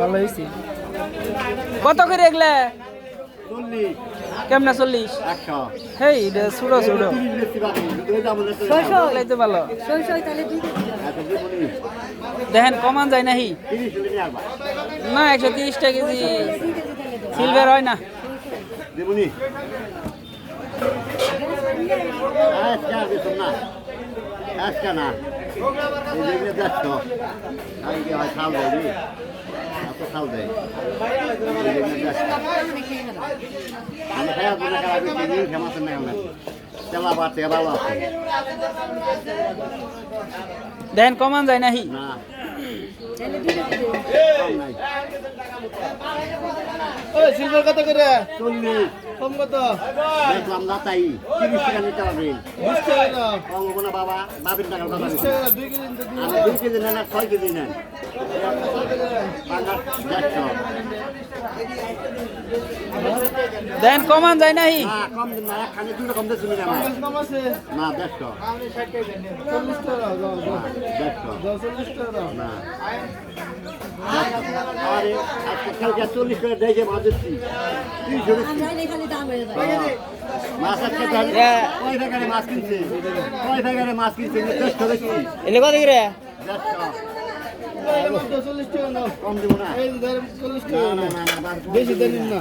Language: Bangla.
ভালো হয়েছে। কত করে এগুলা? কেমনা চল্লিশ? হেই এটা ছোটো ছোটো। তো ছয়শো। ভালো। দেখেন কমান যায় নাহি। না একশো তিরিশটা কেজি। সিলভার হয় না। আজকে না। খাল দেয়? নি? এত খাল দেয় এই যেগুলো দেখছ। আমি খাই আসব না খারাপ চিনি ফেমাস না কেন তেলা বাড়তে ভালো আছে দেখেন কমান যায় নাহি। না। সিলভার কত করে? চল্লিশ। কম কত? দেখলাম না তাই। তিরিশ টাকা নিতে পারবে বিশ টাকা দাও। কম হব বাবা বাবির টাকার কথা টাকা দুই কেজি দিন দুই নেন আর ছয় কেজি নেন। দেখেন কমান যায় নাহি। না কম দিন না একখানে দুটো কম দিচ্ছি না পঞ্চাশ কম আছে না দেড়শো চল্লিশ টাকা দাও দাও না দেড়শো দাও চল্লিশ টাকা দাও না আরে আজকে কালকে চল্লিশ করে দেখে মাছ কিনছে? মাছ কিনছে বেশি দেন না।